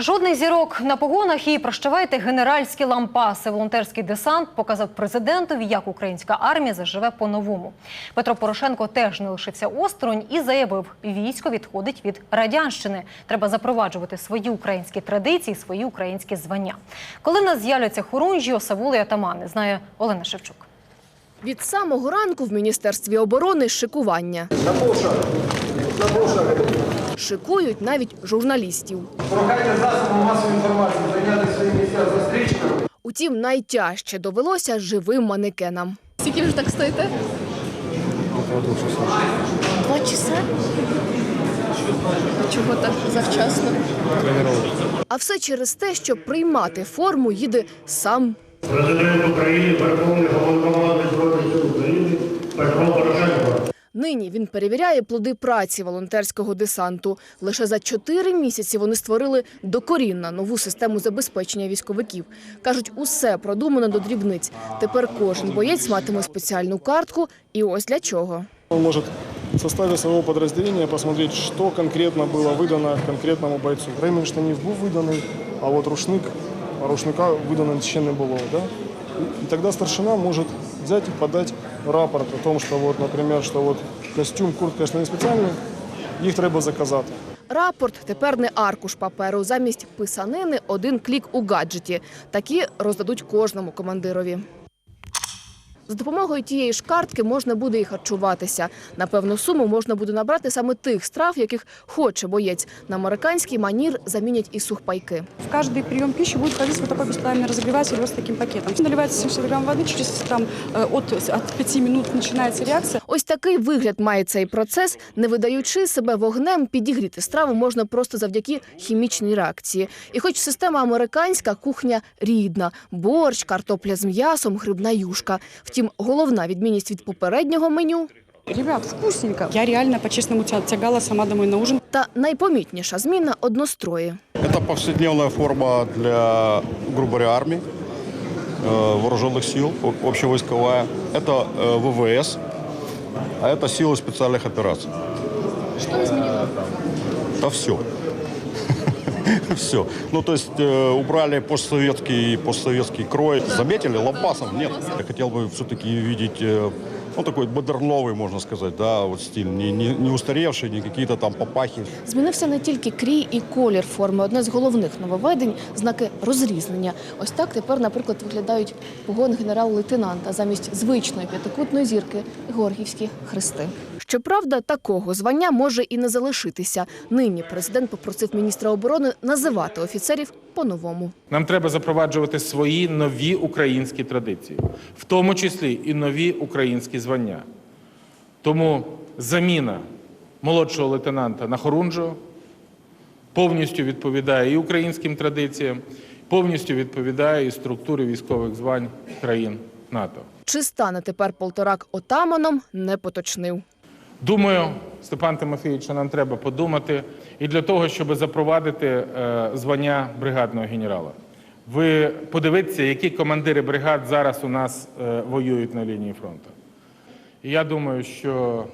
Жодних зірок на погонах і прощавайте генеральські лампаси. Волонтерський десант показав президентові, як українська армія заживе по-новому. Петро Порошенко теж не лишився осторонь і заявив, військо відходить від радянщини. Треба запроваджувати свої українські традиції, свої українські звання. Коли нас з'являться хорунжі, осавули і атамани, знає Олена Шевчук. Від самого ранку в Міністерстві оборони шикування. Шикують навіть журналістів. Прохайте засобам масової інформації зайняти свої місця за стрічкою. Утім, найтяжче довелося живим манекенам. Скільки вже так стоїте? Два часа? Чого так завчасно? А все через те, що приймати форму їде сам Президент України, Верховний Головнокомандувач Збройних сил України Петро Порошенко. Нині він перевіряє плоди праці волонтерського десанту. Лише за чотири місяці вони створили докорінно нову систему забезпечення військовиків. Кажуть, усе продумано до дрібниць. Тепер кожен боєць матиме спеціальну картку. І ось для чого. Он может в составе своего подразделения посмотреть, что конкретно было выдано конкретному бойцу. Ремень штанів був виданий, а вот рушник, рушника видано ще не було. Да? И тогда старшина может взять и подать рапорт о том, что вот, например, что вот костюм, куртка, штани спеціальні, їх треба заказати. Рапорт тепер не аркуш паперу. Замість писанини один клік у гаджеті. Такі роздадуть кожному командирові. За допомогою тієї ж картки можна буде і харчуватися. На певну суму можна буде набрати саме тих страв, яких хоче боєць. На американський манір замінять і сухпайки. В каждый прием пищи будет входить вот такой бесплатный разогреватель вот с таким пакетом. Наливается 70 грамм воды, через там, э, от, от 5 минут начинается реакция. Ось такий вигляд має цей процес. Не видаючи себе вогнем, підігріти страву можна просто завдяки хімічній реакції. І хоч система американська, кухня рідна: борщ, картопля з м'ясом, грибна юшка. Втім, головна відмінність від попереднього меню Ребят, вкусненько. Я реально по-честному тя- тягала сама домой на ужин. та найпомітніша зміна однострої. Это повседневная форма для, грубо говоря, армии, э, вооруженных сил, о- общевойсковая. Это э, ВВС, а это силы специальных операций. Що змінило? Это все. Все. Ну, то есть э, убрали постсоветский, постсоветский крой. Заметили? Лампасов нет. Я хотел бы все-таки видеть, э, ну, такой модерновый, можно сказать, да, вот стиль. Не, не, не устаревший, не какие-то там папахи. Змінився не тільки крій і колір форми. Одне з головних нововведень – знаки розрізнення. Ось так тепер, наприклад, виглядають погон генерал-лейтенанта замість звичної п'ятикутної зірки – георгіївські хрести. Щоправда, такого звання може і не залишитися. Нині президент попросив міністра оборони називати офіцерів по-новому. Нам треба запроваджувати свої нові українські традиції, в тому числі і нові українські звання. Тому заміна молодшого лейтенанта на хорунжого повністю відповідає і українським традиціям, повністю відповідає і структурі військових звань країн НАТО. Чи стане тепер полторак отаманом, не поточнив. Думаю, Степан Тимофійович, що нам треба подумати і для того, щоб запровадити е, звання бригадного генерала. Ви подивіться, які командири бригад зараз у нас е, воюють на лінії фронту. І я думаю, що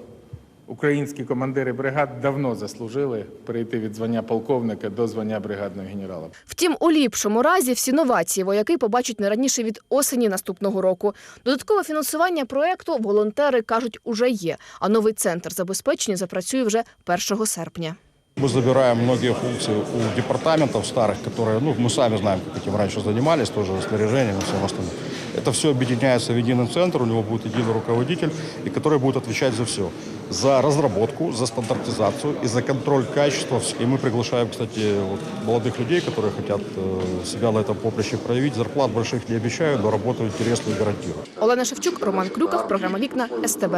українські командири бригад давно заслужили перейти від звання полковника до звання бригадного генерала. Втім, у ліпшому разі всі новації вояки побачать не раніше від осені наступного року. Додаткове фінансування проекту волонтери кажуть уже є, а новий центр забезпечення запрацює вже 1 серпня. Мы забираем многие функции у департаментов старых, которые, ну, мы сами знаем, как этим раньше занимались, тоже снаряжением и всем остальным. Это все объединяется в единый центр, у него будет единый руководитель, и который будет отвечать за все. За разработку, за стандартизацию и за контроль качества. И мы приглашаем, кстати, вот, молодых людей, которые хотят э, себя на этом поприще проявить. Зарплат больших не обещаю, но работу интересную гарантирую. Олена Шевчук, Роман Крюков, програма Вікна СТБ.